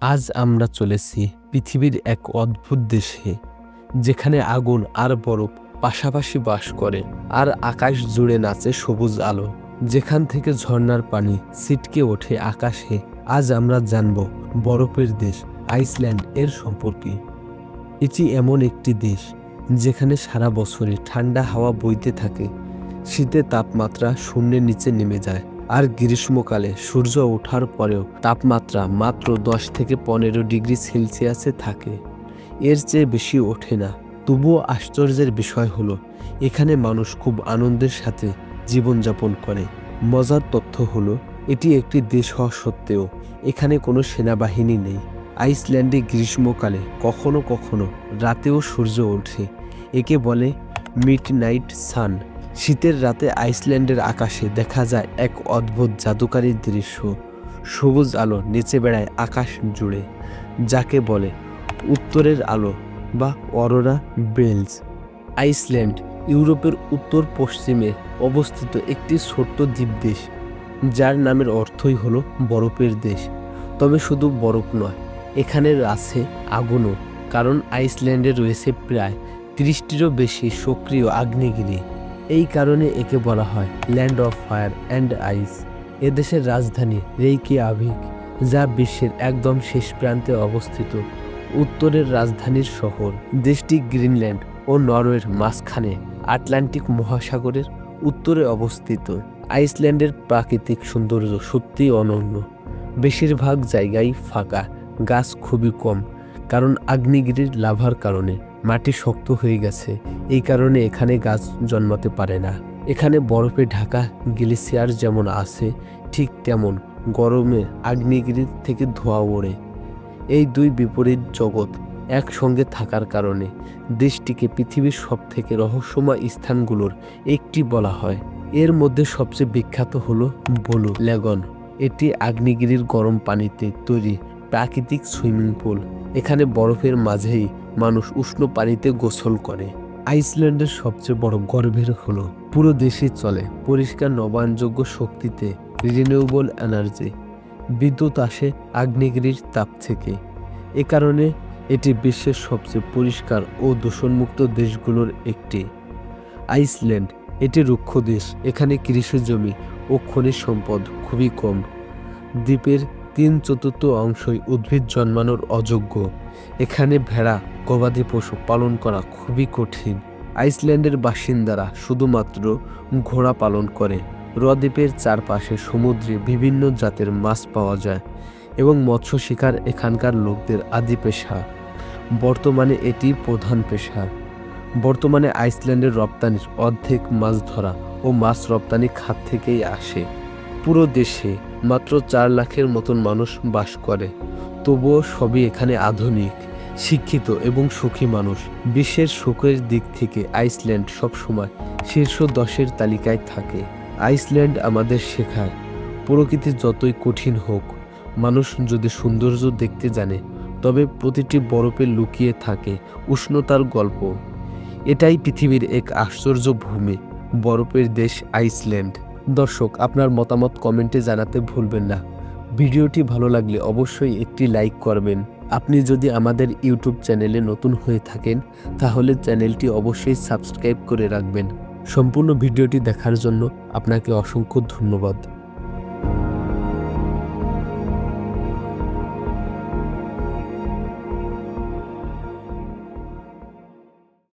আজ আমরা চলেছি পৃথিবীর এক অদ্ভুত দেশে, যেখানে আগুন আর বরফ পাশাপাশি বাস করে আর আকাশ জুড়ে নাচে সবুজ আলো। যেখান থেকে ঝর্ণার পানি ছিটকে ওঠে আকাশে। আজ আমরা জানব বরফের দেশ আইসল্যান্ড এর সম্পর্কে। এটি এমন একটি দেশ, যেখানে সারা বছরে ঠান্ডা হাওয়া বইতে থাকে। শীতে তাপমাত্রা শূন্যের নিচে নেমে যায়। আর গ্রীষ্মকালে সূর্য ওঠার পরেও তাপমাত্রা মাত্র দশ থেকে পনেরো ডিগ্রি সেলসিয়াসে থাকে। এর চেয়ে বেশি ওঠে না। তবুও আশ্চর্যের বিষয় হলো, এখানে মানুষ খুব আনন্দের সাথে জীবনযাপন করে। মজার তথ্য হলো, এটি একটি দেশ হওয়া সত্ত্বেও এখানে কোনো সেনাবাহিনী নেই। আইসল্যান্ডে গ্রীষ্মকালে কখনো কখনো রাতেও সূর্য ওঠে। একে বলে মিড নাইট সান। শীতের রাতে আইসল্যান্ডের আকাশে দেখা যায় এক অদ্ভুত জাদুকারী দৃশ্য। সবুজ আলো নিচে বেড়ায় আকাশ জুড়ে, যাকে বলে উত্তরের আলো বা অরোরা বেলস। আইসল্যান্ড ইউরোপের উত্তর পশ্চিমে অবস্থিত একটি ছোট্ট দ্বীপ দেশ, যার নামের অর্থই হলো বরফের দেশ। তবে শুধু বরফ নয়, এখানে আছে আগুনও, কারণ আইসল্যান্ডে রয়েছে প্রায় তিরিশটিরও বেশি সক্রিয় আগ্নেয়গিরি। এই কারণে একে বলা হয় land of fire and ice. এদেশের রাজধানী রেইকি আভিক, যা বিশ্বের একদম শেষ প্রান্তে অবস্থিত উত্তরের রাজধানীর শহর। দেশটি গ্রিনল্যান্ড ও নরওয়ের মাঝখানে আটলান্টিক মহাসাগরের উত্তরে অবস্থিত। আইসল্যান্ডের প্রাকৃতিক সৌন্দর্য সত্যিই অনন্য। বেশিরভাগ জায়গায় ফাঁকা, গাছ খুবই কম, কারণ আগ্নেয়গিরির লাভার কারণে। মাটি শক্ত হয়ে গেছে। এই কারণে এখানে গাছ জন্মাতে পারে না। এখানে বরফে ঢাকা গ্লেসিয়ার যেমন আছে, ঠিক তেমন। গরমে আগ্নেয়গিরির থেকে ধোঁয়া ওড়ে। এই দুই বিপরীত জগৎ একসঙ্গে থাকার কারণে দেশটিকে পৃথিবীর সবথেকে রহস্যময় স্থানগুলোর একটি বলা হয়। এর মধ্যে সবচেয়ে বিখ্যাত হলো বলু লেগন। এটি আগ্নেয়গিরির গরম পানিতে তৈরি প্রাকৃতিক সুইমিং পুল। এখানে বরফের মাঝেই মানুষ উষ্ণ পানিতে গোসল করে। আইসল্যান্ডের সবচেয়ে বড় গর্বের হলো, পুরো দেশে চলে পরিষ্কার নবায়নযোগ্য শক্তিতে রিনিউয়েবল এনার্জি বিদ্যুৎ আসে আগ্নেয়গিরির তাপ থেকে। এ কারণে এটি বিশ্বের সবচেয়ে পরিষ্কার ও দূষণমুক্ত দেশগুলোর একটি। আইসল্যান্ড এটি রুক্ষ দেশ। এখানে কৃষি জমি ও খনিজ সম্পদ খুবই কম। দ্বীপের তিন চতুর্থ অংশই উদ্ভিদ জন্মানোর অযোগ্য। এখানে ভেড়া, গবাদি পশু পালন করা খুবই কঠিন। আইসল্যান্ডের বাসিন্দারা শুধুমাত্র ঘোড়া পালন করে। হ্রদ্বীপের চারপাশে সমুদ্রে বিভিন্ন জাতের মাছ পাওয়া যায় এবং মৎস্য শিকার এখানকার লোকদের আদি পেশা। বর্তমানে এটি প্রধান পেশা। বর্তমানে আইসল্যান্ডের রপ্তানির অর্ধেক মাছ ধরা ও মাছ রপ্তানি খাত থেকেই আসে। পুরো দেশে মাত্র চার লাখের মতন মানুষ বাস করে। তবুও সবই এখানে আধুনিক, শিক্ষিত এবং সুখী মানুষ। বিশ্বের সুখের দিক থেকে আইসল্যান্ড সবসময় শীর্ষ দশের তালিকায় থাকে। আইসল্যান্ড আমাদের শেখায়, প্রকৃতি যতই কঠিন হোক, মানুষ যদি সৌন্দর্য দেখতে জানে, তবে প্রতিটি বরফে লুকিয়ে থাকে উষ্ণতার গল্প। এটাই পৃথিবীর এক আশ্চর্য ভূমি, বরফের দেশ আইসল্যান্ড। দর্শক, আপনার মতামত কমেন্টে জানাতে ভুলবেন না। ভিডিওটি ভালো লাগলে অবশ্যই একটি লাইক করবেন। আপনি যদি আমাদের ইউটিউব চ্যানেলে নতুন হয়ে থাকেন, তাহলে চ্যানেলটি অবশ্যই সাবস্ক্রাইব করে রাখবেন। সম্পূর্ণ ভিডিওটি দেখার জন্য আপনাকে অসংখ্য ধন্যবাদ।